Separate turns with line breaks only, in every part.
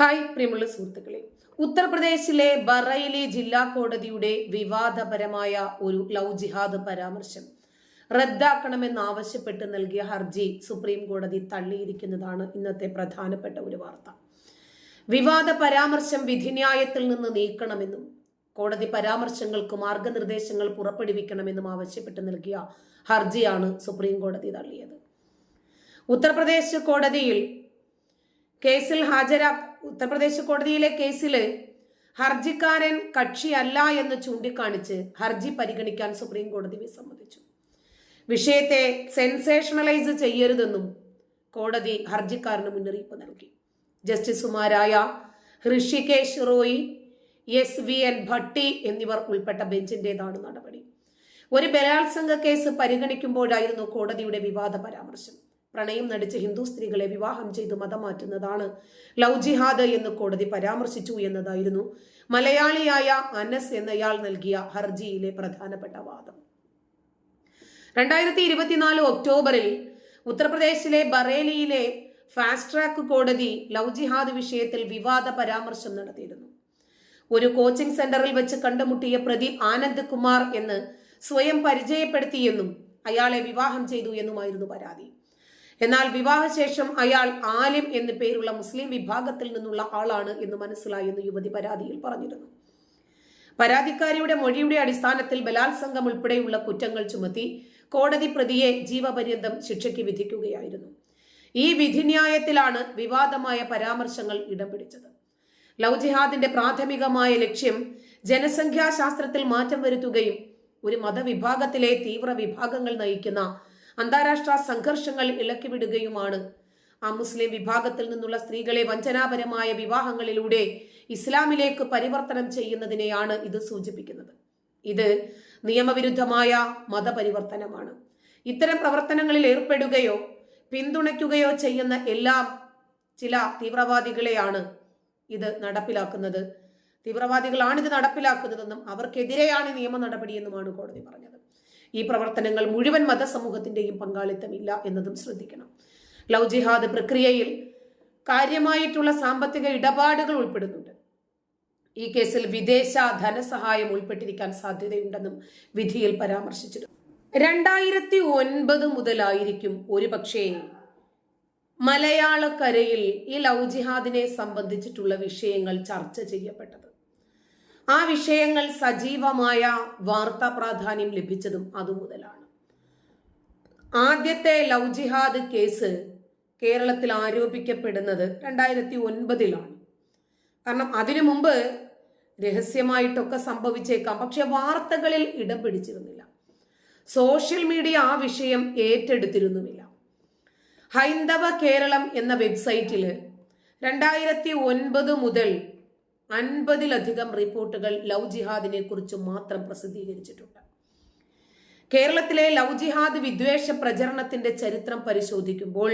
Hi പ്രിയമുള്ള സുഹൃത്തുക്കളെ. ഉത്തർപ്രദേശിലെ ബറയിലെ ജില്ലാ കോടതിയുടെ വിവാദപരമായ ഒരു ലവ് ജിഹാദ് പരാമർശം റദ്ദാക്കണമെന്നാവശ്യപ്പെട്ട് നൽകിയ ഹർജി സുപ്രീം കോടതി തള്ളിയിരിക്കുന്നതാണ് ഇന്നത്തെ പ്രധാനപ്പെട്ട ഒരു വാർത്ത. വിവാദ പരാമർശം വിധിന്യായത്തിൽ നിന്ന് നീക്കണമെന്നും കോടതി പരാമർശങ്ങൾക്ക് മാർഗനിർദ്ദേശങ്ങൾ പുറപ്പെടുവിക്കണമെന്നും ആവശ്യപ്പെട്ട് നൽകിയ ഹർജിയാണ് സുപ്രീം കോടതി തള്ളിയത്. ഉത്തർപ്രദേശ് കോടതിയിൽ കേസിൽ ഹാജരാ ഉത്തർപ്രദേശ് കോടതിയിലെ കേസിൽ ഹർജിക്കാരൻ കക്ഷിയല്ല എന്ന് ചൂണ്ടിക്കാണിച്ച് ഹർജി പരിഗണിക്കാൻ സുപ്രീം കോടതി വിസമ്മതിച്ചു വിഷയത്തെ സെൻസേഷണലൈസ് ചെയ്യരുതെന്നും കോടതി ഹർജിക്കാരന് മുന്നറിയിപ്പ് നൽകി. ജസ്റ്റിസുമാരായ Hrishikesh Roy S V N Bhatti എന്നിവർ ഉൾപ്പെട്ട ബെഞ്ചിന്റേതാണ് നടപടി. ഒരു ബലാത്സംഗ കേസ് പരിഗണിക്കുമ്പോഴായിരുന്നു കോടതിയുടെ വിവാദ പരാമർശം. പ്രണയം നടിച്ച ഹിന്ദു സ്ത്രീകളെ വിവാഹം ചെയ്ത് മതമാറ്റുന്നതാണ്. ലവ് ജിഹാദ് എന്ന് കോടതി പരാമർശിച്ചു എന്നതായിരുന്നു. മലയാളിയായ അനസ് എന്നയാൾ നൽകിയ ഹർജിയിലെ പ്രധാനപ്പെട്ട വാദം. രണ്ടായിരത്തി ഇരുപത്തിനാല് ഒക്ടോബറിൽ ഉത്തർപ്രദേശിലെ ബറേലിയിലെ ഫാസ്റ്റ് ട്രാക്ക് കോടതി ലവ് ജിഹാദ് വിഷയത്തിൽ വിവാദ പരാമർശം നടത്തിയിരുന്നു. ഒരു കോച്ചിംഗ് സെന്ററിൽ വെച്ച് കണ്ടുമുട്ടിയ പ്രതി ആനന്ദ് കുമാർ എന്ന് സ്വയം പരിചയപ്പെടുത്തിയെന്നും അയാളെ വിവാഹം ചെയ്തു എന്നുമായിരുന്നു പരാതി. എന്നാൽ വിവാഹശേഷം അയാൾ ആലിം എന്നു പേരുള്ള മുസ്ലിം വിഭാഗത്തിൽ നിന്നുള്ള ആളാണ് എന്ന് മനസ്സിലായെന്ന് യുവതി പരാതിയിൽ പറഞ്ഞിരുന്നു. പരാതിക്കാരിയുടെ മൊഴിയുടെ അടിസ്ഥാനത്തിൽ ബലാത്സംഗം ഉൾപ്പെടെയുള്ള കുറ്റങ്ങൾ ചുമത്തി കോടതി പ്രതിയെ ജീവപര്യന്തം ശിക്ഷയ്ക്ക് വിധിക്കുകയായിരുന്നു. ഈ വിധിന്യായത്തിലാണ് വിവാദമായ പരാമർശങ്ങൾ ഇടം പിടിച്ചത് പ്രാഥമികമായ ലക്ഷ്യം ജനസംഖ്യാശാസ്ത്രത്തിൽ മാറ്റം വരുത്തുകയും ഒരു മതവിഭാഗത്തിലെ തീവ്ര വിഭാഗങ്ങൾ നയിക്കുന്ന അന്താരാഷ്ട്ര സംഘർഷങ്ങൾ ഇളക്കിവിടുകയുമാണ്. ആ മുസ്ലിം വിഭാഗത്തിൽ നിന്നുള്ള സ്ത്രീകളെ വഞ്ചനാപരമായ വിവാഹങ്ങളിലൂടെ ഇസ്ലാമിലേക്ക് പരിവർത്തനം ചെയ്യുന്നതിനെയാണ് ഇത് സൂചിപ്പിക്കുന്നത്. ഇത് നിയമവിരുദ്ധമായ മതപരിവർത്തനമാണ്. ഇത്തരം പ്രവർത്തനങ്ങളിൽ ഏർപ്പെടുകയോ പിന്തുണയ്ക്കുകയോ ചെയ്യുന്ന എല്ലാം ചില തീവ്രവാദികളെയാണ് ഇത് നടപ്പിലാക്കുന്നത്. തീവ്രവാദികളാണ് ഇത് നടപ്പിലാക്കുന്നതെന്നും അവർക്കെതിരെയാണ് നിയമ നടപടിയെന്നുമാണ് കോടതി പറഞ്ഞത്. ഈ പ്രവർത്തനങ്ങൾ മുഴുവൻ മതസമൂഹത്തിന്റെയും പങ്കാളിത്തമില്ല എന്നതും ശ്രദ്ധിക്കണം. ലവ് ജിഹാദ് പ്രക്രിയയിൽ കാര്യമായിട്ടുള്ള സാമ്പത്തിക ഇടപാടുകൾ ഉൾപ്പെടുന്നുണ്ട്. ഈ കേസിൽ വിദേശ ധനസഹായം ഉൾപ്പെട്ടിരിക്കാൻ സാധ്യതയുണ്ടെന്നും വിധിയിൽ പരാമർശിച്ചിരുന്നു രണ്ടായിരത്തി ഒൻപത് മുതലായിരിക്കും ഒരുപക്ഷേ മലയാളക്കരയിൽ ഈ ലവ് ജിഹാദിനെ സംബന്ധിച്ചിട്ടുള്ള വിഷയങ്ങൾ ചർച്ച ചെയ്യപ്പെട്ടത്. ആ വിഷയങ്ങൾ സജീവമായ വാർത്താ പ്രാധാന്യം ലഭിച്ചതും അതുമുതലാണ്. ആദ്യത്തെ ലവ് ജിഹാദ് കേസ് കേരളത്തിൽ ആരോപിക്കപ്പെടുന്നത് രണ്ടായിരത്തി ഒൻപതിലാണ് കാരണം അതിനു മുമ്പ് രഹസ്യമായിട്ടൊക്കെ സംഭവിച്ചേക്കാം. പക്ഷെ വാർത്തകളിൽ ഇടം പിടിച്ചിരുന്നില്ല. സോഷ്യൽ മീഡിയ ആ വിഷയം ഏറ്റെടുത്തിരുന്നുമില്ല. ഹൈന്ദവ കേരളം എന്ന വെബ്സൈറ്റിൽ രണ്ടായിരത്തി ഒൻപത് മുതൽ അൻപതിലധികം റിപ്പോർട്ടുകൾ ലവ് ജിഹാദിനെ കുറിച്ച് മാത്രം പ്രസിദ്ധീകരിച്ചിട്ടുണ്ട്. കേരളത്തിലെ ലവ് ജിഹാദ് വിദ്വേഷ പ്രചരണത്തിന്റെ ചരിത്രം പരിശോധിക്കുമ്പോൾ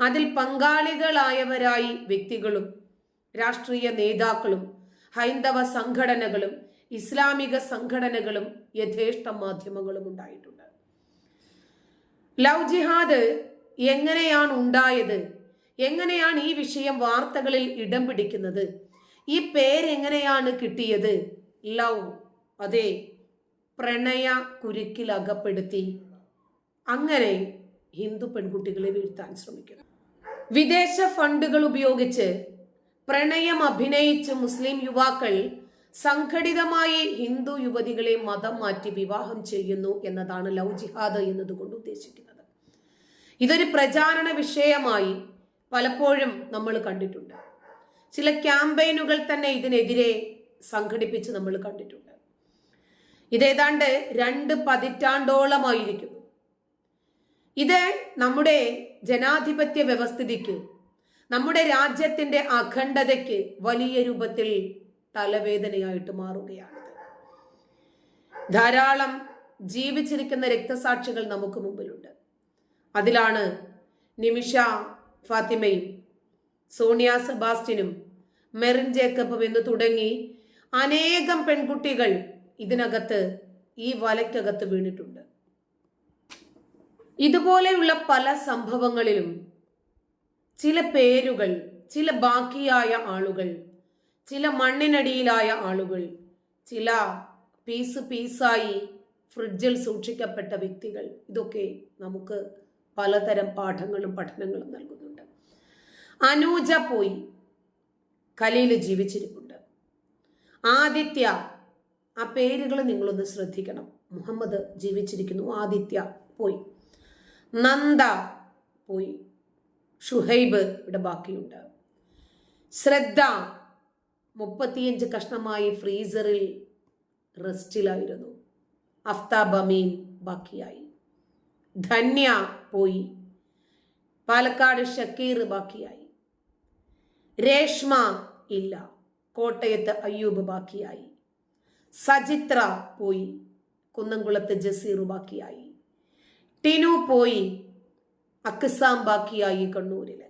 അതിൽ പങ്കാളികളായവരായി വ്യക്തികളും രാഷ്ട്രീയ നേതാക്കളും ഹൈന്ദവ സംഘടനകളും ഇസ്ലാമിക സംഘടനകളും യഥേഷ്ട മാധ്യമങ്ങളും ഉണ്ടായിട്ടുണ്ട്. ലവ് ജിഹാദ് എങ്ങനെയാണ് ഉണ്ടായത്? എങ്ങനെയാണ് ഈ വിഷയം വാർത്തകളിൽ ഇടം പിടിക്കുന്നത്? ഈ പേരെങ്ങനെയാണ് കിട്ടിയത്? ലവ് അതെ പ്രണയ കുരുക്കിൽ അകപ്പെടുത്തി. അങ്ങനെ ഹിന്ദു പെൺകുട്ടികളെ വീഴ്ത്താൻ ശ്രമിക്കുന്നു. വിദേശ ഫണ്ടുകൾ ഉപയോഗിച്ച് പ്രണയം അഭിനയിച്ച് മുസ്ലിം യുവാക്കൾ സംഘടിതമായി ഹിന്ദു യുവതികളെ മതം മാറ്റി വിവാഹം ചെയ്യുന്നു എന്നതാണ് ലവ് ജിഹാദ് എന്നതുകൊണ്ട് ഉദ്ദേശിക്കുന്നത്. ഇതൊരു പ്രചാരണ വിഷയമായി പലപ്പോഴും നമ്മൾ കണ്ടിട്ടുണ്ട്. ചില ക്യാമ്പയിനുകൾ തന്നെ ഇതിനെതിരെ സംഘടിപ്പിച്ച് നമ്മൾ കണ്ടിട്ടുണ്ട്. ഇതേതാണ്ട് രണ്ട് പതിറ്റാണ്ടോളമായിരിക്കുന്നു. ഇത് നമ്മുടെ ജനാധിപത്യ വ്യവസ്ഥിതിക്ക് നമ്മുടെ രാജ്യത്തിന്റെ അഖണ്ഡതയ്ക്ക് വലിയ രൂപത്തിൽ തലവേദനയായിട്ട് മാറുകയാണ്. ധാരാളം ജീവിച്ചിരിക്കുന്ന രക്തസാക്ഷികൾ നമുക്ക് മുമ്പിലുണ്ട്. അതിലാണ് നിമിഷ ഫാത്തിമയും സോണിയ സെബാസ്റ്റിനും മെറിൻ ജേക്കബും എന്ന് തുടങ്ങി അനേകം പെൺകുട്ടികൾ ഇതിനകത്ത് ഈ വലയ്ക്കകത്ത് വീണിട്ടുണ്ട്. ഇതുപോലെയുള്ള പല സംഭവങ്ങളിലും ചില പേരുകൾ ചില ബാക്കിയായ ആളുകൾ ചില മണ്ണിനടിയിലായ ആളുകൾ ചില പീസ് പീസായി ഫ്രിഡ്ജിൽ സൂക്ഷിക്കപ്പെട്ട വ്യക്തികൾ. ഇതൊക്കെ നമുക്ക് പലതരം പാഠങ്ങളും പഠനങ്ങളും നൽകുന്നുണ്ട്. അനൂജ പോയി. കലയിൽ ജീവിച്ചിരിപ്പുണ്ട്. ആദിത്യ ആ പേരുകൾ നിങ്ങളൊന്ന് ശ്രദ്ധിക്കണം. മുഹമ്മദ് ജീവിച്ചിരിക്കുന്നു. ആദിത്യ പോയി. നന്ദ പോയി. ഷുഹൈബ് ഇവിടെ ബാക്കിയുണ്ട്. ശ്രദ്ധ മുപ്പത്തിയഞ്ച് കഷ്ണമായി ഫ്രീസറിൽ റെസ്റ്റിലായിരുന്നു. അഫ്താബ് അമീൻ ബാക്കിയായി. ധന്യ പോയി. പാലക്കാട് ഷക്കീർ ബാക്കിയായി. രേഷ്മ ഇല്ല. കോട്ടയത്ത് അയ്യൂബ് ബാക്കിയായി. സജിത്ര പോയി. കുന്നംകുളത്ത് ജസീർ ബാക്കിയായി. ടിനു പോയി. അക്കിസാം ബാക്കിയായി കണ്ണൂരിൽ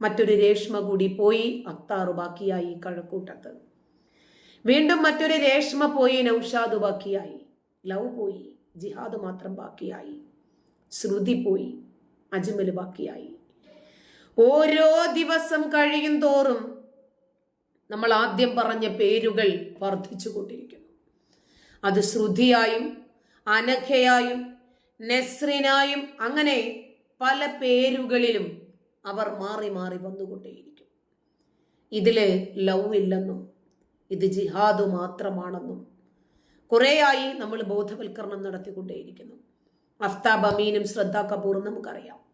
മറ്റൊരു രേഷ്മ കൂടി പോയി. അക്താർ ബാക്കിയായി കഴക്കൂട്ടത്ത്. വീണ്ടും മറ്റൊരു രേഷ്മ പോയി. നൌഷാദ് ബാക്കിയായി. ലവ് പോയി. ജിഹാദ് മാത്രം ബാക്കിയായി. ശ്രുതി പോയി. അജ്മൽ ബാക്കിയായി. ഓരോ ദിവസം കഴിയും തോറും നമ്മൾ ആദ്യം പറഞ്ഞ പേരുകൾ വർദ്ധിച്ചുകൊണ്ടിരിക്കുന്നു അത് ശ്രുതിയായും അനഖയായും നെസ്രിനായും അങ്ങനെ പല പേരുകളിലും അവർ മാറി മാറി വന്നുകൊണ്ടേയിരിക്കും. ഇതിൽ ലവ് ഇല്ലെന്നും ഇത് ജിഹാദ് മാത്രമാണെന്നും കുറേയായി നമ്മൾ ബോധവൽക്കരണം നടത്തിക്കൊണ്ടേയിരിക്കുന്നു. അഫ്താബ് അമീനും ശ്രദ്ധ കപൂറും നമുക്കറിയാം.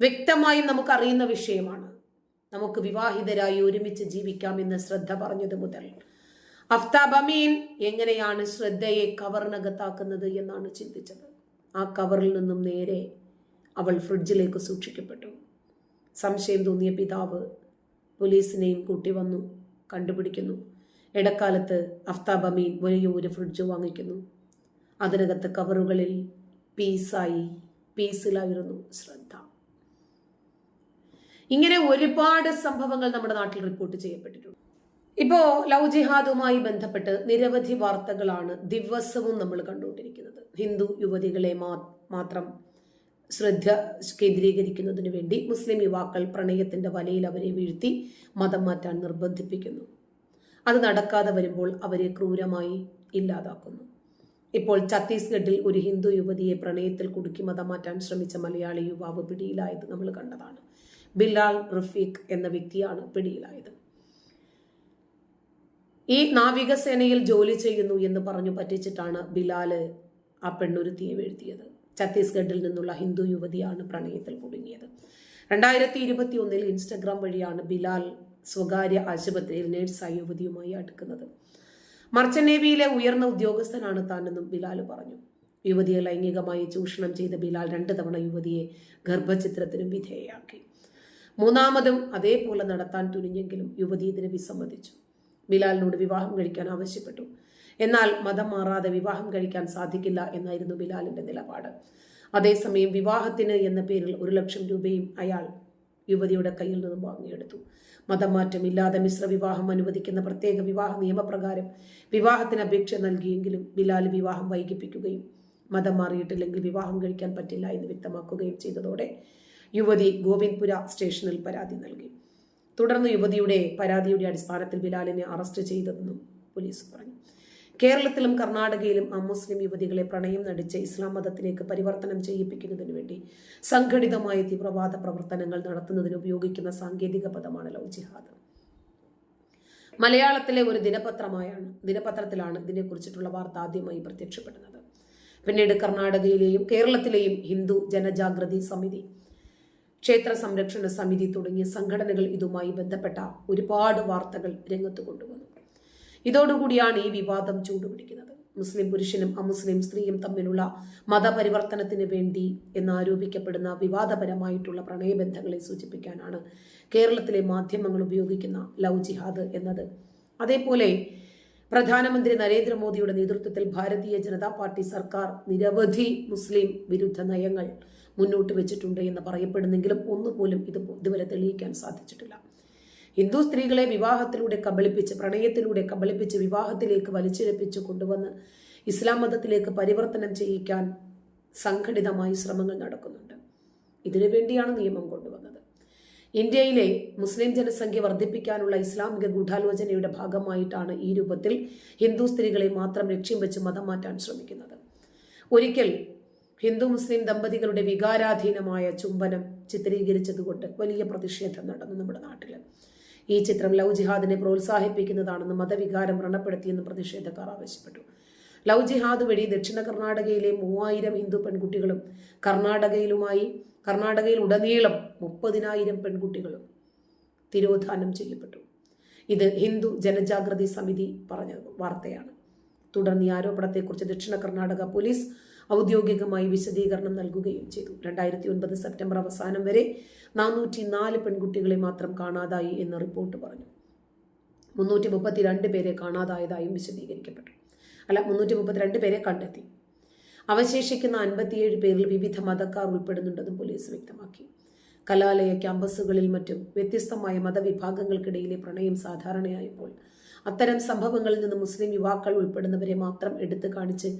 വ്യക്തമായും നമുക്കറിയുന്ന വിഷയമാണ്. നമുക്ക് വിവാഹിതരായി ഒരുമിച്ച് ജീവിക്കാം ജീവിക്കാമെന്ന് ശ്രദ്ധ പറഞ്ഞത് മുതൽ. അഫ്താബ് അമീൻ എങ്ങനെയാണ് ശ്രദ്ധയെ കവറിനകത്താക്കുന്നത് എന്നാണ് ചിന്തിച്ചത്. ആ കവറിൽ നിന്നും നേരെ അവൾ ഫ്രിഡ്ജിലേക്ക് സൂക്ഷിക്കപ്പെട്ടു. സംശയം തോന്നിയ പിതാവ് പോലീസിനെയും കൂട്ടി വന്നു കണ്ടുപിടിക്കുന്നു. ഇടക്കാലത്ത് അഫ്താബ് അമീൻ വലിയ ഒരു ഫ്രിഡ്ജ് വാങ്ങിക്കുന്നു. അതിനകത്ത് കവറുകളിൽ പീസായി പീസിലായിരുന്നു ശ്രദ്ധ. ഇങ്ങനെ ഒരുപാട് സംഭവങ്ങൾ നമ്മുടെ നാട്ടിൽ റിപ്പോർട്ട് ചെയ്യപ്പെട്ടിട്ടുണ്ട്. ഇപ്പോ ലവ് ജിഹാദുമായി ബന്ധപ്പെട്ട് നിരവധി വാർത്തകളാണ് ദിവസവും നമ്മൾ കണ്ടുകൊണ്ടിരിക്കുന്നത്. ഹിന്ദു യുവതികളെ മാത്രം ശ്രദ്ധ കേന്ദ്രീകരിക്കുന്നതിന് വേണ്ടി മുസ്ലിം യുവാക്കൾ പ്രണയത്തിന്റെ വലയിൽ അവരെ വീഴ്ത്തി മതം മാറ്റാൻ നിർബന്ധിപ്പിക്കുന്നു. അത് നടക്കാതെ വരുമ്പോൾ അവരെ ക്രൂരമായി ഇല്ലാതാക്കുന്നു. ഇപ്പോൾ ഛത്തീസ്ഗഡിൽ ഒരു ഹിന്ദു യുവതിയെ പ്രണയത്തിൽ കുടുക്കി മതം മാറ്റാൻ ശ്രമിച്ച മലയാളി യുവാവ് പിടിയിലായത് നമ്മൾ കണ്ടതാണ്. ബിലാൽ റഫീഖ് എന്ന വ്യക്തിയാണ് പിടിയിലായത്. ഈ നാവികസേനയിൽ ജോലി ചെയ്യുന്നു എന്ന് പറഞ്ഞു പറ്റിച്ചിട്ടാണ് ബിലാൽ ആ പെണ്ണുരുത്തിയെ വീഴ്ത്തിയത് ഛത്തീസ്ഗഡിൽ നിന്നുള്ള ഹിന്ദു യുവതിയാണ് പ്രണയത്തിൽ കുടുങ്ങിയത്. രണ്ടായിരത്തി ഇരുപത്തി ഒന്നിൽ ഇൻസ്റ്റഗ്രാം വഴിയാണ് ബിലാൽ സ്വകാര്യ ആശുപത്രിയിൽ നേഴ്സായി യുവതിയുമായി അടുക്കുന്നത്. മർച്ചന്റ് നേവിയിലെ ഉയർന്ന ഉദ്യോഗസ്ഥനാണ് താനെന്നും ബിലാൽ പറഞ്ഞു. യുവതിയെ ലൈംഗികമായി ചൂഷണം ചെയ്ത ബിലാൽ രണ്ട് തവണ യുവതിയെ ഗർഭചിത്രത്തിനും വിധേയയാക്കി. മൂന്നാമതും അതേപോലെ നടത്താൻ തുനിഞ്ഞെങ്കിലും യുവതി ഇതിന് വിസമ്മതിച്ചു. ബിലാലിനോട് വിവാഹം കഴിക്കാൻ ആവശ്യപ്പെട്ടു. എന്നാൽ മതം മാറാതെ വിവാഹം കഴിക്കാൻ സാധിക്കില്ല എന്നായിരുന്നു ബിലാലിന്റെ നിലപാട്. അതേസമയം വിവാഹത്തിന് എന്ന പേരിൽ ഒരു ലക്ഷം രൂപയും അയാൾ യുവതിയുടെ കയ്യിൽ നിന്നും വാങ്ങിയെടുത്തു. മതം മാറ്റമില്ലാതെ മിശ്ര വിവാഹം അനുവദിക്കുന്ന പ്രത്യേക വിവാഹ നിയമപ്രകാരം വിവാഹത്തിന് അപേക്ഷ നൽകിയെങ്കിലും ബിലാൽ വിവാഹം വൈകിപ്പിക്കുകയും മതം മാറിയിട്ടില്ലെങ്കിൽ വിവാഹം കഴിക്കാൻ പറ്റില്ല എന്ന് വ്യക്തമാക്കുകയും ചെയ്തതോടെ യുവതി ഗോവിന്ദ്പുര സ്റ്റേഷനിൽ പരാതി നൽകി. തുടർന്ന് യുവതിയുടെ പരാതിയുടെ അടിസ്ഥാനത്തിൽ ബിലാലിനെ അറസ്റ്റ് ചെയ്തതെന്നും പോലീസ് പറഞ്ഞു. കേരളത്തിലും കർണാടകയിലും അമുസ്ലിം യുവതികളെ പ്രണയം നടിച്ച് ഇസ്ലാം മതത്തിലേക്ക് പരിവർത്തനം ചെയ്യിപ്പിക്കുന്നതിനു വേണ്ടി സംഘടിതമായ തീവ്രവാദ പ്രവർത്തനങ്ങൾ നടത്തുന്നതിന് ഉപയോഗിക്കുന്ന സാങ്കേതിക പദമാണ് ലവ് ജിഹാദ്. മലയാളത്തിലെ ഒരു ദിനപത്രമായാണ് ദിനപത്രത്തിലാണ് ഇതിനെക്കുറിച്ചിട്ടുള്ള വാർത്ത ആദ്യമായി പ്രത്യക്ഷപ്പെടുന്നത്. പിന്നീട് കർണാടകയിലെയും കേരളത്തിലെയും ഹിന്ദു ജനജാഗ്രതി സമിതി ക്ഷേത്ര സംരക്ഷണ സമിതി തുടങ്ങിയ സംഘടനകൾ ഇതുമായി ബന്ധപ്പെട്ട ഒരുപാട് വാർത്തകൾ രംഗത്ത് കൊണ്ടുവന്നു. ഇതോടുകൂടിയാണ് ഈ വിവാദം ചൂടുപിടിക്കുന്നത്. മുസ്ലിം പുരുഷനും അമുസ്ലിം സ്ത്രീയും തമ്മിലുള്ള മതപരിവർത്തനത്തിന് വേണ്ടി എന്നാരോപിക്കപ്പെടുന്ന വിവാദപരമായിട്ടുള്ള പ്രണയബന്ധങ്ങളെ സൂചിപ്പിക്കാനാണ് കേരളത്തിലെ മാധ്യമങ്ങൾ ഉപയോഗിക്കുന്ന ലവ് ജിഹാദ് എന്നത്. അതേപോലെ പ്രധാനമന്ത്രി നരേന്ദ്രമോദിയുടെ നേതൃത്വത്തിൽ ഭാരതീയ ജനതാ പാർട്ടി സർക്കാർ നിരവധി മുസ്ലിം വിരുദ്ധ നയങ്ങൾ മുന്നോട്ട് വെച്ചിട്ടുണ്ട് എന്ന് പറയപ്പെടുന്നെങ്കിലും ഒന്നുപോലും ഇത് ഇതുവരെ തെളിയിക്കാൻ സാധിച്ചിട്ടില്ല. ഹിന്ദു സ്ത്രീകളെ വിവാഹത്തിലൂടെ കബളിപ്പിച്ച് പ്രണയത്തിലൂടെ കബളിപ്പിച്ച് വിവാഹത്തിലേക്ക് വലിച്ചിഴപ്പിച്ച് കൊണ്ടുവന്ന് ഇസ്ലാം മതത്തിലേക്ക് പരിവർത്തനം ചെയ്യിക്കാൻ സംഘടിതമായി ശ്രമങ്ങൾ നടക്കുന്നുണ്ട്. ഇതിനു വേണ്ടിയാണ് നിയമം കൊണ്ടുവന്നത്. ഇന്ത്യയിലെ മുസ്ലിം ജനസംഖ്യ വർദ്ധിപ്പിക്കാനുള്ള ഇസ്ലാമിക ഗൂഢാലോചനയുടെ ഭാഗമായിട്ടാണ് ഈ രൂപത്തിൽ ഹിന്ദു സ്ത്രീകളെ മാത്രം ലക്ഷ്യം വെച്ച് മതം മാറ്റാൻ ശ്രമിക്കുന്നത്. ഒരിക്കൽ ഹിന്ദു മുസ്ലിം ദമ്പതികളുടെ വികാരാധീനമായ ചുംബനം ചിത്രീകരിച്ചതുകൊണ്ട് വലിയ പ്രതിഷേധം നടന്നു നമ്മുടെ നാട്ടിൽ. ഈ ചിത്രം ലവ് ജിഹാദിനെ പ്രോത്സാഹിപ്പിക്കുന്നതാണെന്ന് മതവികാരം വ്രണപ്പെടുത്തിയെന്ന് പ്രതിഷേധക്കാർ ആവശ്യപ്പെട്ടു. ലവ് ജിഹാദ് വഴി ദക്ഷിണ കർണാടകയിലെ മൂവായിരം ഹിന്ദു പെൺകുട്ടികളും കർണാടകയിലുമായി കർണാടകയിൽ ഉടനീളം മുപ്പതിനായിരം പെൺകുട്ടികളും തിരോധാനം ചെയ്യപ്പെട്ടു. ഇത് ഹിന്ദു ജനജാഗ്രതി സമിതി പറഞ്ഞ വാർത്തയാണ്. തുടർന്ന് ഈ ആരോപണത്തെക്കുറിച്ച് ദക്ഷിണ കർണാടക പോലീസ് ഔദ്യോഗികമായി വിശദീകരണം നൽകുകയും ചെയ്തു. രണ്ടായിരത്തി ഒൻപത് സെപ്റ്റംബർ അവസാനം വരെ നാനൂറ്റി നാല് പെൺകുട്ടികളെ മാത്രം കാണാതായി എന്ന് റിപ്പോർട്ട് പറഞ്ഞു. മുന്നൂറ്റി മുപ്പത്തി രണ്ട് പേരെ കാണാതായതായും വിശദീകരിക്കപ്പെട്ടു. അല്ല മുന്നൂറ്റി മുപ്പത്തിരണ്ട് പേരെ കണ്ടെത്തി. അവശേഷിക്കുന്ന അൻപത്തിയേഴ് പേരിൽ വിവിധ മതക്കാർ ഉൾപ്പെടുന്നുണ്ടെന്നും പോലീസ് വ്യക്തമാക്കി. കലാലയ ക്യാമ്പസുകളിൽ മറ്റും വ്യത്യസ്തമായ മതവിഭാഗങ്ങൾക്കിടയിലെ പ്രണയം സാധാരണയായപ്പോൾ അത്തരം സംഭവങ്ങളിൽ നിന്ന് മുസ്ലിം യുവാക്കൾ ഉൾപ്പെടുന്നവരെ മാത്രം എടുത്തു കാണിച്ച്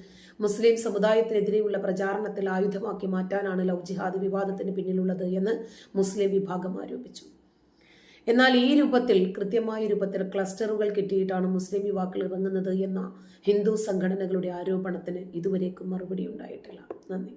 മുസ്ലിം സമുദായത്തിനെതിരെയുള്ള പ്രചാരണത്തിൽ ആയുധമാക്കി മാറ്റാനാണ് ലവ് ജിഹാദ് വിവാദത്തിന് പിന്നിലുള്ളത് എന്ന് മുസ്ലിം വിഭാഗം ആരോപിച്ചു. എന്നാൽ ഈ രൂപത്തിൽ കൃത്യമായ രൂപത്തിൽ ക്ലസ്റ്ററുകൾ കിട്ടിയിട്ടാണ് മുസ്ലിം യുവാക്കൾ ഇറങ്ങുന്നത് എന്ന ഹിന്ദു സംഘടനകളുടെ ആരോപണത്തിന് ഇതുവരേക്കും മറുപടി ഉണ്ടായിട്ടില്ല. നന്ദി.